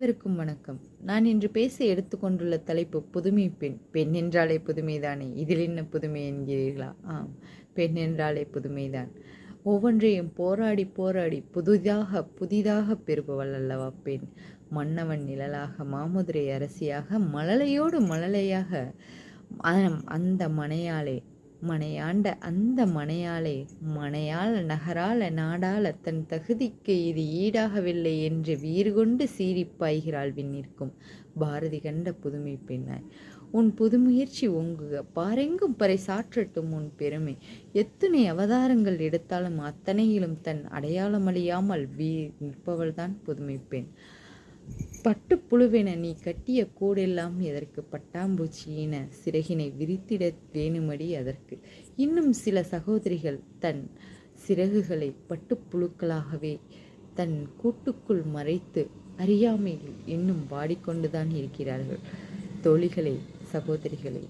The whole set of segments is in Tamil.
அனைவருக்கும் வணக்கம். நான் இன்று பேச எடுத்துக்கொண்டுள்ள தலைப்பு புதுமை பெண். பெண் என்றாலே புதுமைதானே? இதில் என்ன புதுமை என்கிறீர்களா? ஆம் பெண் என்றாலே புதுமைதான். ஒவ்வொன்றையும் போராடி போராடி புதிதாக புதிதாக பெறுபவள் அல்லவா பெண்? மன்னவன் நிழலாக மாமுதிரை அரசியாக மழலையோடு மழலையாக அந்த மனையாலே மனையாண்ட அந்த மனையாளே மனையால் நகரால நாடால தன் தகுதிக்கு இது ஈடாகவில்லை என்று வீறு கொண்டு விண்ணிற்கும். பாரதி கண்ட புதுமை பெண்ணாய் உன் புதுமுயற்சி ஒங்குக பாரெங்கும் பறை சாற்றட்டும் உன் பெருமை. எத்தனை அவதாரங்கள் எடுத்தாலும் அத்தனையிலும் தன் அடையாளமழியாமல் வீ நிற்பவள்தான் புதுமை பெண். பட்டுப்புழுவென நீ கட்டிய கூடெல்லாம் எதற்கு பட்டாம்பூச்சியின சிறகினை விரித்திட வேணுமடி அதற்கு. இன்னும் சில சகோதரிகள் தன் சிறகுகளை பட்டுப்புழுக்களாகவே தன் கூட்டுக்குள் மறைத்து அறியாமையில் இன்னும் வாடிக்கொண்டுதான் இருக்கிறார்கள். தோழிகளே சகோதரிகளே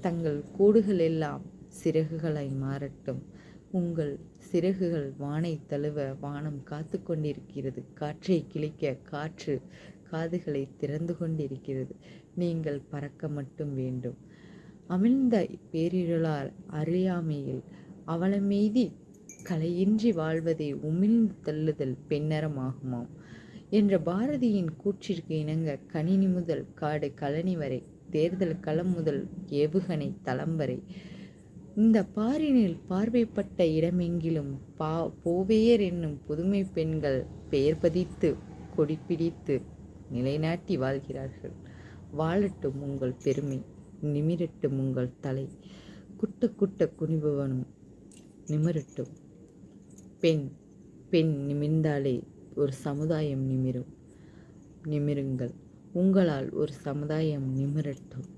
தங்கள் கூடுகளெல்லாம் சிறகுகளை சிறகுகளாய் மாறட்டும். உங்கள் சிறகுகள் வானை தழுவ வானம் காத்து கொண்டிருக்கிறது. காற்றை கிழிக்க காற்று காதுகளை திறந்து கொண்டிருக்கிறது. நீங்கள் பறக்க மட்டும் வேண்டும். அமிழ்ந்த பேரிழலால் அறியாமையில் அவளமீதி கலையின்றி வாழ்வதை உமிழ்ந்து தள்ளுதல் பெண்ணரமாகுமாம் என்ற பாரதியின் கூற்றிற்கு இணங்க கணினி முதல் காடு கழனி வரை தேர்தல் களம் முதல் ஏவுகணை தளம் வரை இந்த பாரினில் பார்வைப்பட்ட இடமெங்கிலும் பா போவேயர் என்னும் புதுமை பெண்கள் பெயர் பதித்து கொடி பிடித்து நிலைநாட்டி வாழ்கிறார்கள். வாழட்டும் உங்கள் பெருமை நிமிரட்டும் உங்கள் தலை. குட்ட குட்ட குனிபவனும் நிமிரட்டும். பெண் பெண் நிமிர்ந்தாலே ஒரு சமுதாயம் நிமிரும் நிமிருங்கள். உங்களால் ஒரு சமுதாயம் நிமிரட்டும்.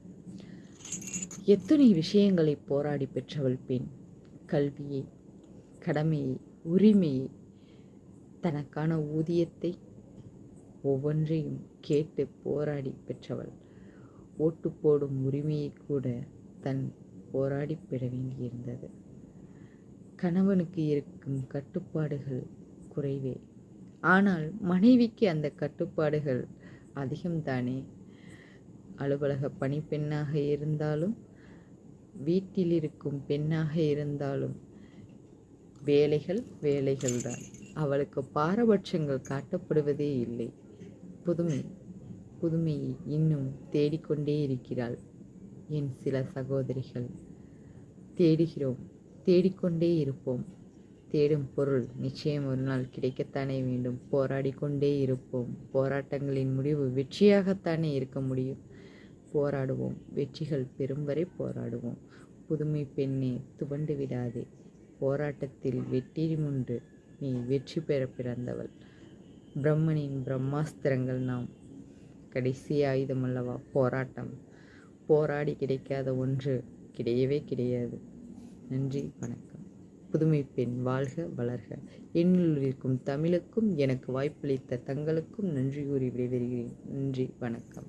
எத்தனை விஷயங்களை போராடி பெற்றவள் பெண்? கல்வியை கடமையை உரிமையை தனக்கான ஊதியத்தை ஒவ்வொன்றையும் கேட்டு போராடி பெற்றவள். ஓட்டு போடும் உரிமையை கூட தன் போராடி பெற வேண்டியிருந்தது. கணவனுக்கு இருக்கும் கட்டுப்பாடுகள் குறைவே. ஆனால் மனைவிக்கு அந்த கட்டுப்பாடுகள் அதிகம்தானே? அலுவலக பணிப்பெண்ணாக இருந்தாலும் வீட்டில் இருக்கும் பெண்ணாக இருந்தாலும் வேலைகள் வேலைகள்தான். அவளுக்கு பாரபட்சங்கள் காட்டப்படுவதே இல்லை. புதுமை புதுமையை இன்னும் தேடிக்கொண்டே இருக்கிறாள். என் சில சகோதரிகள் தேடுகிறோம் தேடிக்கொண்டே இருப்போம். தேடும் பொருள் நிச்சயம் ஒரு நாள் கிடைக்கத்தானே வேண்டும். போராடி கொண்டே இருப்போம். போராட்டங்களின் முடிவு வெற்றியாகத்தானே இருக்க முடியும். போராடுவோம். வெற்றிகள் பெறும் வரை போராடுவோம். புதுமை பெண்ணே துவண்டு விடாதே. போராட்டத்தில் வெற்றி முன்று நீ வெற்றி பெற பிறந்தவள். பிரம்மனின் பிரம்மாஸ்திரங்கள் நாம். கடைசி ஆயுதம் அல்லவா? போராட்டம். போராடி கிடைக்காத ஒன்று கிடையவே கிடையாது. நன்றி வணக்கம். புதுமை பெண் வாழ்க வளர்க. என்னுள் இருக்கும் தமிழுக்கும் எனக்கு வாய்ப்பளித்த தங்களுக்கும் நன்றி கூறி விடைபெறுகிறேன். நன்றி வணக்கம்.